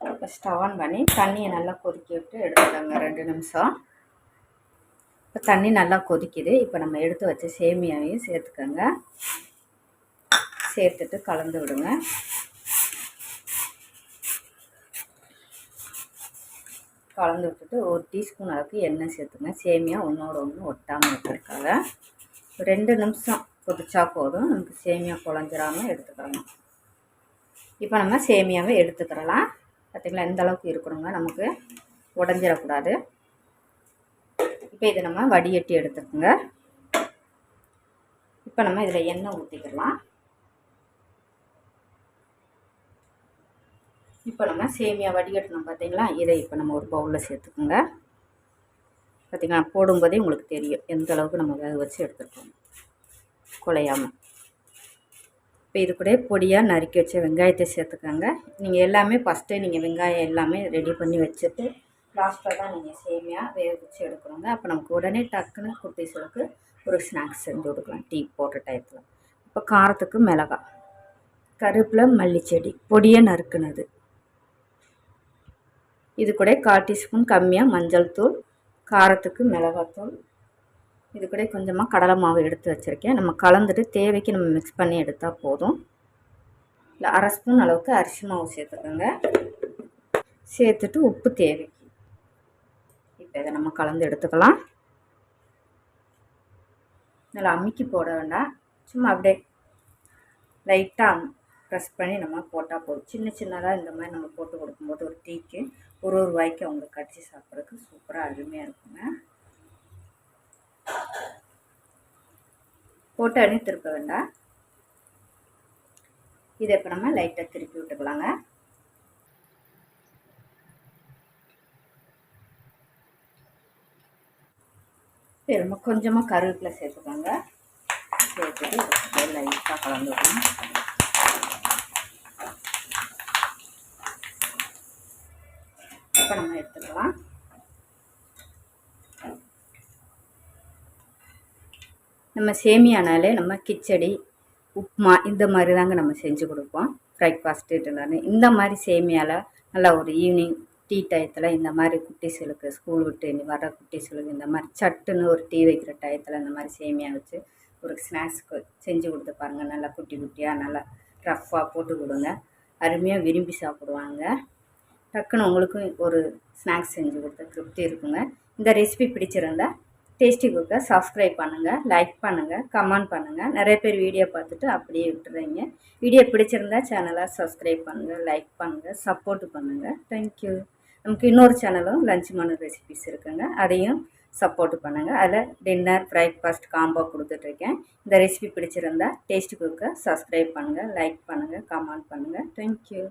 இப்போ ஆன் பண்ணி தண்ணியை நல்லா கொதிக்க விட்டு எடுத்துக்கோங்க ரெண்டு நிமிஷம். இப்போ தண்ணி நல்லா கொதிக்குது. இப்போ நம்ம எடுத்து வச்ச சேமியாவையும் சேர்த்துக்கோங்க. சேர்த்துட்டு கலந்து விடுங்க. கலந்து விட்டுட்டு ஒரு டீஸ்பூன் அளவுக்கு எண்ணெய் சேர்த்துங்க சேமியா ஒன்றோட ஒன்று ஒட்டாமல் இருக்கிறதுக்காக. ரெண்டு நிமிஷம் கொதிச்சா போதும். நமக்கு சேமியா குழஞ்சிராமல் எடுத்துக்கலாம். இப்போ நம்ம சேமியாவை எடுத்துக்கிறலாம். பார்த்திங்களா இந்த அளவுக்கு இருக்கணுங்க நமக்கு உடஞ்சிடக்கூடாது. இப்போ இதை நம்ம வடிகட்டி எடுத்துக்கோங்க. இப்போ நம்ம இதில் எண்ணெய் ஊற்றிக்கலாம் இப்போ நம்ம சேமியா வடிகட்டணும் பார்த்தீங்களா இதை இப்போ நம்ம ஒரு பவுலில் சேர்த்துக்கோங்க. பார்த்திங்களா போடும்போதே உங்களுக்கு தெரியும் எந்த அளவுக்கு நம்ம வேக வச்சு எடுத்துருக்கோம் குலையாமல் இப்போ இது கூட பொடியாக நறுக்கி வச்ச வெங்காயத்தை சேர்த்துக்கோங்க. நீங்கள் எல்லாமே ஃபஸ்ட்டே நீங்கள் வெங்காயம் எல்லாமே ரெடி பண்ணி வச்சுட்டு லாஸ்ட்டாக தான் நீங்கள் சேமியாக வேக வச்சு எடுக்கணுங்க. அப்போ நமக்கு உடனே டக்குன்னு குட்டீஸுக்கு ஒரு ஸ்நாக்ஸ் செஞ்சு கொடுக்கலாம். டீ போடுற டயத்தில் இப்போ காரத்துக்கு மிளகா கருப்பில் மல்லிச்செடி பொடியை நறுக்குனது. இது கூட கால் டீஸ்பூன் கம்மியாக மஞ்சள் தூள் காரத்துக்கு மிளகாத்தூள் இது கூட கொஞ்சமாக கடலை மாவு எடுத்து வச்சுருக்கேன். நம்ம கலந்துட்டு தேவைக்கு நம்ம மிக்ஸ் பண்ணி எடுத்தால் போதும். இல்லை அரை ஸ்பூன் அளவுக்கு அரிசி மாவு சேர்த்துக்கோங்க. சேர்த்துட்டு உப்பு தேவைக்கு இப்போ இதை நம்ம கலந்து எடுத்துக்கலாம். நல்லா அமுக்கி போட வேண்டாம். சும்மா அப்படியே லைட்டாக ப்ரெஸ் பண்ணி நம்ம போட்டால் போதும். சின்ன சின்னதாக இந்த மாதிரி நம்ம போட்டு கொடுக்கும்போது ஒரு டீக்கு ஒரு ஒரு வாய்க்கு அவங்களுக்கு கடிச்சு சாப்பிட்றதுக்கு சூப்பராக அருமையாக இருக்குங்க. போட்டு அணி திருப்ப வேண்டாம். இதை இப்போ நம்ம லைட்டாக திருப்பி விட்டுக்கலாங்க. சரி நம்ம கொஞ்சமாக கருவேப்பிலை சேர்த்துக்கோங்க சேர்த்துட்டு லைட்டாக கலந்து விடணும். இப்போ நம்ம எடுத்துக்கலாம். நம்ம சேமியானாலே நம்ம கிச்சடி உப்மா இந்த மாதிரி தாங்க நம்ம செஞ்சு கொடுப்போம். பிரேக்ஃபாஸ்ட்டு எல்லாமே. இந்த மாதிரி சேமியாவில் நல்லா ஒரு ஈவினிங் டீ டயத்தில் இந்த மாதிரி குட்டீஸ்களுக்கு ஸ்கூல் விட்டு வர குட்டீஸ்களுக்கு இந்த மாதிரி சட்டுன்னு ஒரு டீ வைக்கிற டயத்தில் இந்த மாதிரி சேமியா வச்சு ஒரு ஸ்நாக்ஸ்க்கு செஞ்சு கொடுத்து பாருங்கள் நல்லா குட்டி குட்டியாக நல்லா ரஃப்பாக போட்டு கொடுங்க. அருமையாக விரும்பி சாப்பிடுவாங்க. டக்குன்னு உங்களுக்கும் ஒரு ஸ்நாக்ஸ் செஞ்சு கொடுத்த திருப்தி இருக்குங்க. இந்த ரெசிபி பிடிச்சிருந்தா டேஸ்டி குக்கை சப்ஸ்கிரைப் பண்ணுங்கள் லைக் பண்ணுங்கள் கமெண்ட் பண்ணுங்கள் நிறைய பேர் வீடியோ பார்த்துட்டு அப்படியே விட்டுறீங்க. வீடியோ பிடிச்சிருந்தா சேனலை சப்ஸ்கிரைப் பண்ணுங்கள் லைக் பண்ணுங்கள் சப்போர்ட் பண்ணுங்கள் தேங்க்யூ நமக்கு இன்னொரு சேனலும் லஞ்ச் மனு ரெசிபிஸ் இருக்குங்க. அதையும் சப்போர்ட் பண்ணுங்கள் அதில் டின்னர் பிரேக்ஃபாஸ்ட் காம்போ கொடுத்துட்ருக்கேன். இந்த ரெசிபி பிடிச்சிருந்தா டேஸ்ட் குக்கை சப்ஸ்கிரைப் பண்ணுங்கள் லைக் பண்ணுங்கள் கமெண்ட் பண்ணுங்கள் தேங்க்யூ